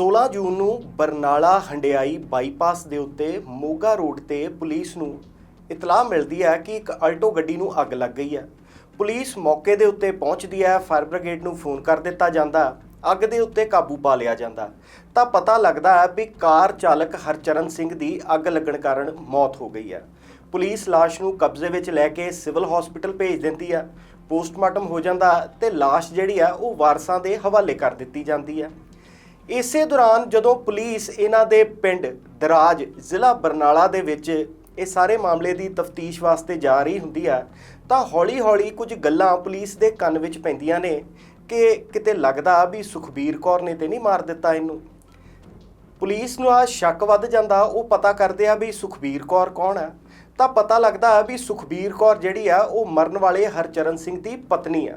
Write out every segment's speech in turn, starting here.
16 ਜੂਨ ਨੂੰ ਬਰਨਾਲਾ ਹੰਡਿਆਈ ਬਾਈਪਾਸ ਦੇ ਉੱਤੇ ਮੋਗਾ ਰੋਡ ਤੇ ਪੁਲਿਸ ਨੂੰ ਇਤਲਾਹ ਮਿਲਦੀ ਹੈ ਕਿ ਇੱਕ ਅਲਟੋ ਗੱਡੀ ਨੂੰ ਅੱਗ ਲੱਗ ਗਈ ਹੈ। ਪੁਲਿਸ ਮੌਕੇ ਦੇ ਉੱਤੇ ਪਹੁੰਚਦੀ ਹੈ, ਫਾਇਰ ਬ੍ਰਿਗੇਡ ਨੂੰ ਫੋਨ ਕਰ ਦਿੱਤਾ ਜਾਂਦਾ ਅੱਗ ਦੇ ਉੱਤੇ ਕਾਬੂ ਪਾ ਲਿਆ ਜਾਂਦਾ ਤਾਂ ਪਤਾ ਲੱਗਦਾ ਹੈ ਵੀ ਕਾਰ ਚਾਲਕ ਹਰਚਰਨ ਸਿੰਘ ਦੀ ਅੱਗ ਲੱਗਣ ਕਾਰਨ ਮੌਤ ਹੋ ਗਈ ਹੈ। ਪੁਲਿਸ ਲਾਸ਼ ਨੂੰ ਕਬਜ਼ੇ ਵਿੱਚ ਲੈ ਕੇ ਸਿਵਲ ਹਸਪੀਟਲ ਭੇਜ ਦਿੰਦੀ ਹੈ। ਪੋਸਟਮਾਰਟਮ ਹੋ ਜਾਂਦਾ ਤੇ ਲਾਸ਼ ਜਿਹੜੀ ਆ ਉਹ ਵਾਰਸਾਂ ਦੇ ਹਵਾਲੇ ਕਰ ਦਿੱਤੀ ਜਾਂਦੀ ਹੈ। ਇਸੇ ਦੌਰਾਨ ਜਦੋਂ ਪੁਲਿਸ ਇਹਨਾਂ ਦੇ ਪਿੰਡ ਦਰਾਜ ਜ਼ਿਲ੍ਹਾ ਬਰਨਾਲਾ ਦੇ ਵਿੱਚ ਇਹ ਸਾਰੇ ਮਾਮਲੇ ਦੀ ਤਫਤੀਸ਼ ਵਾਸਤੇ ਜਾ ਰਹੀ ਹੁੰਦੀ ਆ, ਤਾਂ ਹੌਲੀ-ਹੌਲੀ ਕੁਝ ਗੱਲਾਂ ਪੁਲਿਸ ਦੇ ਕੰਨ ਵਿੱਚ ਪੈਂਦੀਆਂ ਨੇ ਕਿ ਕਿਤੇ ਲੱਗਦਾ ਵੀ ਸੁਖਬੀਰ ਕੌਰ ਨੇ ਤੇ ਨਹੀਂ ਮਾਰ ਦਿੱਤਾ ਇਹਨੂੰ। ਪੁਲਿਸ ਨੂੰ ਆ ਸ਼ੱਕ ਵੱਧ ਜਾਂਦਾ, ਉਹ ਪਤਾ ਕਰਦੇ ਆ ਵੀ ਸੁਖਬੀਰ ਕੌਰ ਕੌਣ ਆ। ਤਾਂ ਪਤਾ ਲੱਗਦਾ ਵੀ ਸੁਖਬੀਰ ਕੌਰ ਜਿਹੜੀ ਆ, ਉਹ ਮਰਨ ਵਾਲੇ ਹਰਚਰਨ ਸਿੰਘ ਦੀ ਪਤਨੀ ਆ।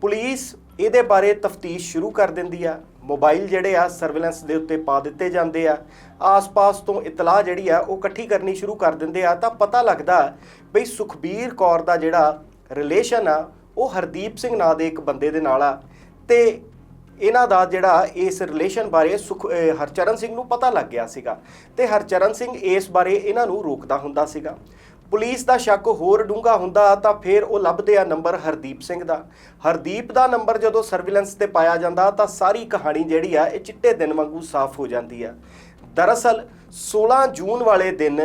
ਪੁਲਿਸ ਇਹਦੇ ਬਾਰੇ ਤਫਤੀਸ਼ ਸ਼ੁਰੂ ਕਰ ਦਿੰਦੀ ਆ। ਮੋਬਾਈਲ ਜਿਹੜੇ ਆ ਸਰਵੇਲੈਂਸ ਦੇ ਉੱਤੇ ਪਾ ਦਿੱਤੇ ਜਾਂਦੇ ਆ। ਆਸ-ਪਾਸ ਤੋਂ ਇਤਲਾਹ ਜਿਹੜੀ ਆ, ਉਹ ਇਕੱਠੀ ਕਰਨੀ ਸ਼ੁਰੂ ਕਰ ਦਿੰਦੇ ਆ। ਤਾਂ ਪਤਾ ਲੱਗਦਾ ਬਈ ਸੁਖਬੀਰ ਕੌਰ ਦਾ ਜਿਹੜਾ ਰਿਲੇਸ਼ਨ ਆ, ਉਹ ਹਰਦੀਪ ਸਿੰਘ ਨਾਂ ਦੇ ਇੱਕ ਬੰਦੇ ਦੇ ਨਾਲ ਆ। ਤੇ ਇਹਨਾਂ ਦਾ ਜਿਹੜਾ ਇਸ ਰਿਲੇਸ਼ਨ ਬਾਰੇ ਸੁਖ ਹਰਚਰਨ ਸਿੰਘ ਨੂੰ ਪਤਾ ਲੱਗ ਗਿਆ ਸੀਗਾ। ਤੇ ਹਰਚਰਨ ਸਿੰਘ ਇਸ ਬਾਰੇ ਇਹਨਾਂ ਨੂੰ ਰੋਕਦਾ ਹੁੰਦਾ ਸੀਗਾ। ਪੁਲਿਸ ਦਾ ਸ਼ੱਕ ਹੋਰ ਡੂੰਘਾ ਹੁੰਦਾ ਤਾਂ ਫਿਰ ਉਹ ਲੱਭਦੇ ਆ ਨੰਬਰ ਹਰਦੀਪ ਸਿੰਘ ਦਾ। ਹਰਦੀਪ ਦਾ ਨੰਬਰ ਜਦੋਂ ਸਰਵੇਲੈਂਸ ਤੇ ਪਾਇਆ ਜਾਂਦਾ ਤਾਂ ਸਾਰੀ ਕਹਾਣੀ ਜਿਹੜੀ ਆ, ਇਹ ਚਿੱਟੇ ਦਿਨ ਵਾਂਗੂ ਸਾਫ਼ ਹੋ ਜਾਂਦੀ ਆ। ਦਰਅਸਲ 16 ਜੂਨ ਵਾਲੇ ਦਿਨ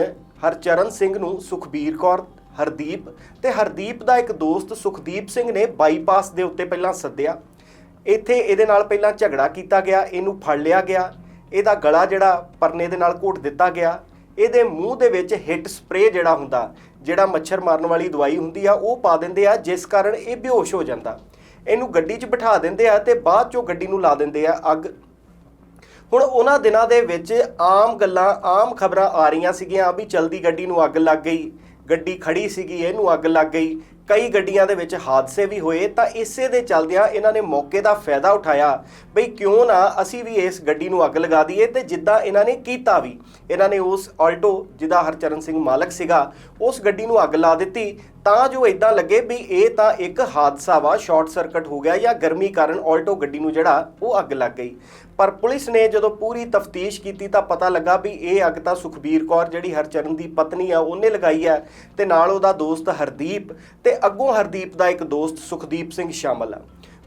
ਹਰਚਰਨ ਸਿੰਘ ਨੂੰ ਸੁਖਬੀਰ ਕੌਰ, ਹਰਦੀਪ ਤੇ ਹਰਦੀਪ ਦਾ ਇੱਕ ਦੋਸਤ ਸੁਖਦੀਪ ਸਿੰਘ ਨੇ ਬਾਈਪਾਸ ਦੇ ਉੱਤੇ ਪਹਿਲਾਂ ਸੱਦਿਆ। ਇੱਥੇ ਇਹਦੇ ਨਾਲ ਪਹਿਲਾਂ ਝਗੜਾ ਕੀਤਾ ਗਿਆ, ਇਹਨੂੰ ਫੜ ਲਿਆ ਗਿਆ। ਇਹਦਾ ਗਲਾ ਜਿਹੜਾ ਪਰਨੇ ਦੇ ਨਾਲ ਘੋਟ ਦਿੱਤਾ ਗਿਆ। ਇਹਦੇ ਮੂੰਹ ਦੇ ਵਿੱਚ ਹਿੱਟ ਸਪਰੇ ਜਿਹੜਾ ਹੁੰਦਾ, ਜਿਹੜਾ ਮੱਛਰ ਮਾਰਨ ਵਾਲੀ ਦਵਾਈ ਹੁੰਦੀ ਆ, ਉਹ ਪਾ ਦਿੰਦੇ ਆ, ਜਿਸ ਕਾਰਨ ਇਹ ਬੇਹੋਸ਼ ਹੋ ਜਾਂਦਾ। ਇਹਨੂੰ ਗੱਡੀ 'ਚ ਬਿਠਾ ਦਿੰਦੇ ਆ ਤੇ ਬਾਅਦ 'ਚੋਂ ਗੱਡੀ ਨੂੰ ਲਾ ਦਿੰਦੇ ਆ ਅੱਗ। ਹੁਣ ਉਹਨਾਂ ਦਿਨਾਂ ਦੇ ਵਿੱਚ ਆਮ ਗੱਲਾਂ, ਆਮ ਖਬਰਾਂ ਆ ਰਹੀਆਂ ਸੀਗੀਆਂ ਵੀ ਚਲਦੀ ਗੱਡੀ ਨੂੰ ਅੱਗ ਲੱਗ ਗਈ, ਗੱਡੀ ਖੜੀ ਸੀਗੀ, ਇਹਨੂੰ ਅੱਗ ਲੱਗ ਗਈ। ਕਈ ਗੱਡੀਆਂ ਦੇ ਵਿੱਚ ਹਾਦਸੇ ਵੀ ਹੋਏ, ਤਾਂ ਇਸੇ ਦੇ ਚੱਲਦਿਆਂ ਇਹਨਾਂ ਨੇ ਮੌਕੇ ਦਾ ਫਾਇਦਾ ਉਠਾਇਆ ਬਈ ਕਿਉਂ ਨਾ ਅਸੀਂ ਵੀ ਇਸ ਗੱਡੀ ਨੂੰ ਅੱਗ ਲਗਾ ਦਈਏ ਤੇ ਜਿੱਦਾਂ ਇਹਨਾਂ ਨੇ ਕੀਤਾ ਵੀ। ਇਹਨਾਂ ਨੇ ਉਸ ਆਲਟੋ ਜਿਹਦਾ ਹਰਚਰਨ ਸਿੰਘ ਮਾਲਕ ਸੀਗਾ, ਉਸ ਗੱਡੀ ਨੂੰ ਅੱਗ ਲਾ ਦਿੱਤੀ ਤਾਂ ਜੋ ਇਦਾਂ ਲੱਗੇ ਵੀ ਇਹ ਤਾਂ ਇੱਕ ਹਾਦਸਾ ਵਾ, ਸ਼ਾਰਟ ਸਰਕਟ ਹੋ ਗਿਆ ਜਾਂ ਗਰਮੀ ਕਾਰਨ ਆਲਟੋ ਗੱਡੀ ਨੂੰ ਜਿਹੜਾ ਉਹ ਅੱਗ ਲੱਗ ਗਈ। ਪਰ ਪੁਲਿਸ ਨੇ ਜਦੋਂ ਪੂਰੀ ਤਫਤੀਸ਼ ਕੀਤੀ ਤਾਂ ਪਤਾ ਲੱਗਾ ਵੀ ਇਹ ਅੱਗ ਤਾਂ ਸੁਖਬੀਰ ਕੌਰ ਜਿਹੜੀ ਹਰਚਰਨ ਦੀ ਪਤਨੀ ਆ, ਉਹਨੇ ਲਗਾਈ ਆ ਤੇ ਨਾਲ ਉਹਦਾ ਦੋਸਤ ਹਰਦੀਪ ਤੇ ਅੱਗੋਂ ਹਰਦੀਪ ਦਾ ਇੱਕ ਦੋਸਤ ਸੁਖਦੀਪ ਸਿੰਘ ਸ਼ਾਮਲ ਆ।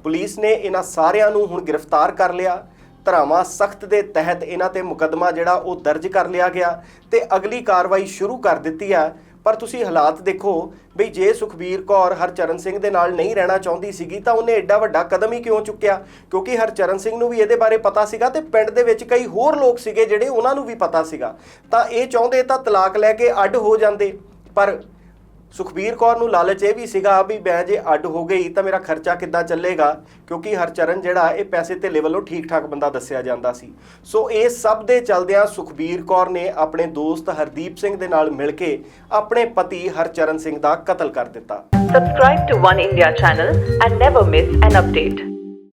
ਪੁਲਿਸ ਨੇ ਇਹਨਾਂ ਸਾਰਿਆਂ ਨੂੰ ਹੁਣ ਗ੍ਰਿਫਤਾਰ ਕਰ ਲਿਆ। ਧਰਾਵਾਂ ਸਖਤ ਦੇ ਤਹਿਤ ਇਹਨਾਂ ਤੇ ਮੁਕੱਦਮਾ ਜਿਹੜਾ ਉਹ ਦਰਜ ਕਰ ਲਿਆ ਗਿਆ ਤੇ ਅਗਲੀ ਕਾਰਵਾਈ ਸ਼ੁਰੂ ਕਰ ਦਿੱਤੀ ਆ। ਪਰ ਤੁਸੀਂ ਹਾਲਾਤ ਦੇਖੋ ਵੀ ਜੇ ਸੁਖਬੀਰ ਕੌਰ ਹਰਚਰਨ ਸਿੰਘ ਦੇ ਨਾਲ ਨਹੀਂ ਰਹਿਣਾ ਚਾਹੁੰਦੀ ਸੀਗੀ ਤਾਂ ਉਹਨੇ ਐਡਾ ਵੱਡਾ ਕਦਮ ਹੀ ਕਿਉਂ ਚੁੱਕਿਆ? ਕਿਉਂਕਿ ਹਰਚਰਨ ਸਿੰਘ ਨੂੰ ਵੀ ਇਹਦੇ ਬਾਰੇ ਪਤਾ ਸੀਗਾ ਤੇ ਪਿੰਡ ਦੇ ਵਿੱਚ ਕਈ ਹੋਰ ਲੋਕ ਸੀਗੇ ਜਿਹੜੇ ਉਹਨਾਂ ਨੂੰ ਵੀ ਪਤਾ ਸੀਗਾ। ਤਾਂ ਇਹ ਚਾਹੁੰਦੇ ਤਾਂ ਤਲਾਕ ਲੈ ਕੇ ਅੱਡ ਹੋ ਜਾਂਦੇ। ਪਰ ਸੁਖਬੀਰ ਕੌਰ ਨੂੰ ਲਾਲਚ ਇਹ ਵੀ ਸੀਗਾ ਵੀ ਮੈਂ ਜੇ ਅੱਡ ਹੋ ਗਈ ਤਾਂ ਮੇਰਾ ਖਰਚਾ ਕਿੱਦਾਂ ਚੱਲੇਗਾ? ਕਿਉਂਕਿ ਹਰਚਰਨ ਜਿਹੜਾ ਇਹ ਪੈਸੇ ਧੇਲੇ ਵੱਲੋਂ ਠੀਕ ਠਾਕ ਬੰਦਾ ਦੱਸਿਆ ਜਾਂਦਾ ਸੀ। ਸੋ ਇਹ ਸਭ ਦੇ ਚਲਦਿਆਂ ਸੁਖਬੀਰ ਕੌਰ ਨੇ ਆਪਣੇ ਦੋਸਤ ਹਰਦੀਪ ਸਿੰਘ ਦੇ ਨਾਲ ਮਿਲ ਕੇ ਆਪਣੇ ਪਤੀ ਹਰਚਰਨ ਸਿੰਘ ਦਾ ਕਤਲ ਕਰ ਦਿੱਤਾ। Subscribe to One India channel and never miss an update.